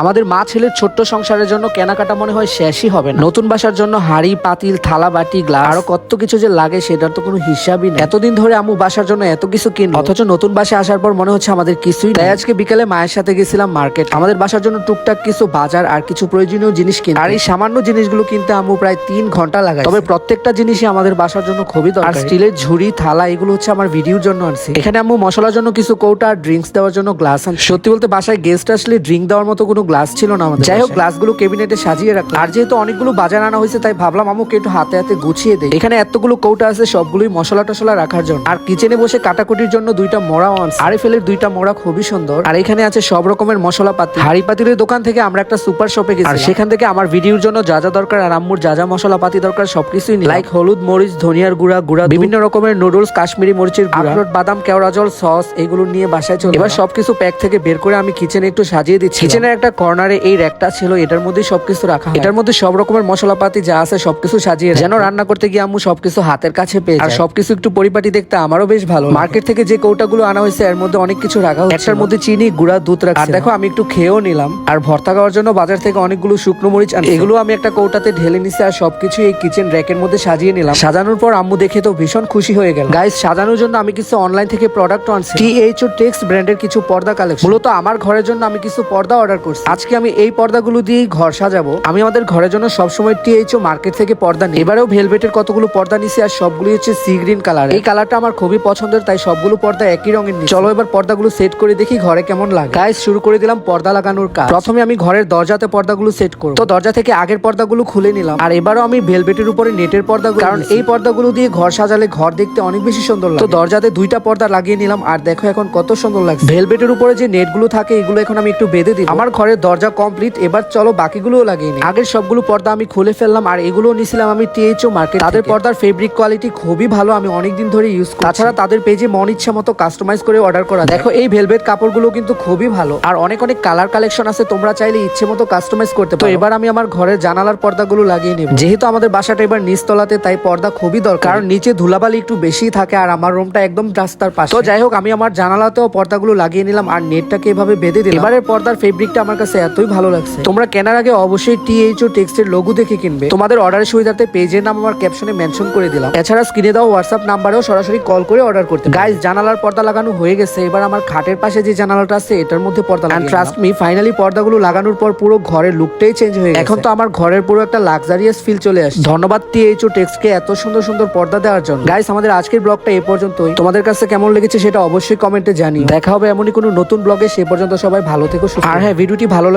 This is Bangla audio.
আমাদের মা ছেলের ছোট্ট সংসারের জন্য কেনাকাটা মনে হয় শেষই হবে না। নতুন বাসার জন্য হাড়ি, পাতিল, থালা, বাটি, গ্লাস, আরও কত কিছু যে লাগে সেটার তো কোনো হিসাবই নেই। এতদিন ধরে আমু বাসার জন্য এত কিছু কিন অথচ নতুন বাসায় আসার পর মনে হচ্ছে আমাদের কিছুই তাই আজকে বিকালে মায়ের সাথে গেছিলাম মার্কেট। আমাদের বাসার জন্য টুকটাক কিছু বাজার আর কিছু প্রয়োজনীয় জিনিস কিনতে। আর এই সামান্য জিনিসগুলো কিনতে আমু প্রায় তিন ঘণ্টা লাগায় তবে প্রত্যেকটা জিনিসই আমাদের বাসার জন্য খুবই দরকার। স্টিলের ঝুড়ি, থালা, এগুলো হচ্ছে আমার ভিডিওর জন্য আনছি। এখানে আম্মু মশলার জন্য কিছু কৌটা আর ড্রিঙ্কস দেওয়ার জন্য গ্লাস আনছি। সত্যি বলতে বাসায় গেস্ট আসলে ড্রিঙ্ক দেওয়ার মতো কোনো গ্লাস ছিল না আমাদের যাই হোক গ্লাসগুলো কেবিনেটে সাজিয়ে রাখলাম। আর যেহেতু অনেকগুলো বাজার আনা হয়েছে তাই ভাবলাম আমাকে একটু হাতে হাতে গুছিয়ে দেয় এখানে এতগুলো কৌটা আছে সবগুলোই মশলা টশলা রাখার জন্য। আর কিচেনে বসে কাটাকুটির জন্য দুইটা মোড়াও আনছে আরিফেলের দুইটা মোড়া খুবই সুন্দর। আর এখানে আছে সব রকমের মশলাপাতি হাড়ি পাতিলের দোকান থেকে আমরা একটা সুপার শপে গেছি আর সেখান থেকে আমার ভিডিওর জন্য যা যা দরকার আর আম্মুর যা যা মশলাপাতি দরকার সবকিছুই লাইক হলুদ মরিচ ধনিয়ার গুঁড়া গুঁড়া বিভিন্ন রকমের নুডলস কাশ্মীরি মরিচের গুঁড়া আখরোট বাদাম কেওড়া জল সস এগুলো নিয়ে বাসায় চলে এবার সবকিছু প্যাক থেকে বের করে আমি কিচেনে একটু সাজিয়ে দিচ্ছি কিচেনের একটা কর্নারে এই র্যাকটা ছিল এটার মধ্যে সবকিছু রাখা এটার মধ্যে সব রকমের মশলাপাতি যা আছে সবকিছু সাজিয়ে যেন রান্না করতে গিয়ে আম্মু সবকিছু হাতের কাছে পেয়ে আর সবকিছু একটু পরিপাটি দেখতে আমারও বেশ ভালো মার্কেট থেকে যে কৌটাগুলো আনা হয়েছে এর মধ্যে অনেক কিছু রাখা হয়েছে একটার মধ্যে চিনি গুঁড়া দুধ রাখা আর দেখো আমি একটু খেয়েও নিলাম। আর ভর্তা খাওয়ার জন্য বাজার থেকে অনেকগুলো শুকনো মরিচ আনছি। এগুলো আমি একটা কৌটাতে ঢেলে নিছি আর সবকিছু এই কিচেন র্যাকের মধ্যে সাজিয়ে নিলাম। সাজানোর পর আম্মু দেখে তো ভীষণ খুশি হয়ে গেল। গাইস সাজানোর জন্য আমি কিছু অনলাইন থেকে প্রোডাক্ট আনছি। টিএইচ ও টেক্স ব্র্যান্ডের কিছু পর্দা কালেকশন মূলত আমার ঘরের জন্য আমি কিছু পর্দা অর্ডার করছি। আজকে আমি এই পর্দাগুলো দিয়েই ঘর সাজাবো। আমি আমাদের ঘরের জন্য সবসময় টিএইচ ও মার্কেট থেকে পর্দা নিই। এবারেও ভেলভেটের কতগুলো পর্দা নিছি আর সবগুলো হচ্ছে সি গ্রিন কালার এই কালারটা আমার খুবই পছন্দের তাই সবগুলো পর্দা একই রঙের নিই চলো এবার পর্দাগুলো সেট করে দেখি ঘরে কেমন লাগে। গাইস শুরু করে দিলাম পর্দা লাগানোর কাজ। প্রথমে আমি ঘরের দরজাতে পর্দাগুলো সেট করব। তো দরজা থেকে আগের পর্দাগুলো খুলে নিলাম। আর এবারও আমি ভেলভেটের উপরে নেটের পর্দাগুলো কারণ এই পর্দাগুলো দিয়ে ঘর সাজালে ঘর দেখতে অনেক বেশি সুন্দর লাগে। তো দরজাতে দুইটা পর্দা লাগিয়ে নিলাম। আর দেখো এখন কত সুন্দর লাগছে। ভেলভেটের উপরে যে নেটগুলো থাকে এগুলো এখন আমি একটু বেঁধে দিই আমার ঘরের দরজা কমপ্লিট এবার চলো বাকিগুলোও লাগিয়ে নিই। আগের সবগুলো পর্দা আমি খুলে ফেললাম আর এগুলো নিছিলাম আমি টিএইচও মার্কেট তাদের পর্দার ফেব্রিক কোয়ালিটি খুবই ভালো আমি অনেকদিন ধরে ইউজ করি তাছাড়া তাদের পেজে মন ইচ্ছা মতো কাস্টমাইজ করে অর্ডার করা দেখো এই ভেলভেট কাপড়গুলো কিন্তু খুবই ভালো। আর অনেক অনেক কালার কালেকশন আছে তোমরা চাইলে ইচ্ছে মতো কাস্টমাইজ করতে পারো। তো এবার আমি আমার ঘরের জানালার পর্দাগুলো লাগিয়ে নেব। যেহেতু আমাদের বাসাটা এবার নিচতলাতে তাই পর্দা খুবই দরকার। কারণ নিচে ধুলাবালি একটু বেশি থাকে আর আমার রুমটা একদম রাস্তার পাশে। তো যাই হোক আমি আমার জানালাতেও পর্দাগুলো লাগিয়ে নিলাম আর নেটটাকে এভাবে বেঁধে দিলাম। এবারের পর্দার ফেব্রিকটা আমার কাছে এতই ভালো লাগছে। তোমরা কেনার আগে অবশ্যই টিএইচ ও টেক্সটের লোগো দেখে কিনবে। তোমাদের অর্ডারের সুবিধাতে পেজের নাম আমার ক্যাপশনে মেনশন করে দিলাম। এছাড়া স্ক্রিনে দাও হোয়াটসঅ্যাপ নাম্বারেও সরাসরি কল করে অর্ডার করতে গাইস জানালার পর্দা লাগানো হয়ে গেছে। এবার আমার খাটের পাশে যে জানালাটা আছে এটার মধ্যে পর্দা লাগানো ট্রাস্ট মি ফাইনালি পর্দাগুলো লাগানোর পর পুরো ঘরের লুকটাই চেঞ্জ হয়ে গেছে। এখন তো আমার ঘরের পুরো একটা লাক্সারিয়াস ফিল চলে আসে ধন্যবাদ টিএইচ ও টেক্সটকে এত সুন্দর সুন্দর পর্দা দেওয়ার জন্য। গাইস আমাদের আজকের ব্লগটা এই পর্যন্তই। তোমাদের কাছে কেমন লেগেছে সেটা অবশ্যই কমেন্টে জানিও। দেখা হবে এমনই কোনো নতুন ব্লগে। সে পর্যন্ত সবাই ভালো থেকো সুস্থ থেকো। আর হ্যাঁ ভিডিওটি ভালো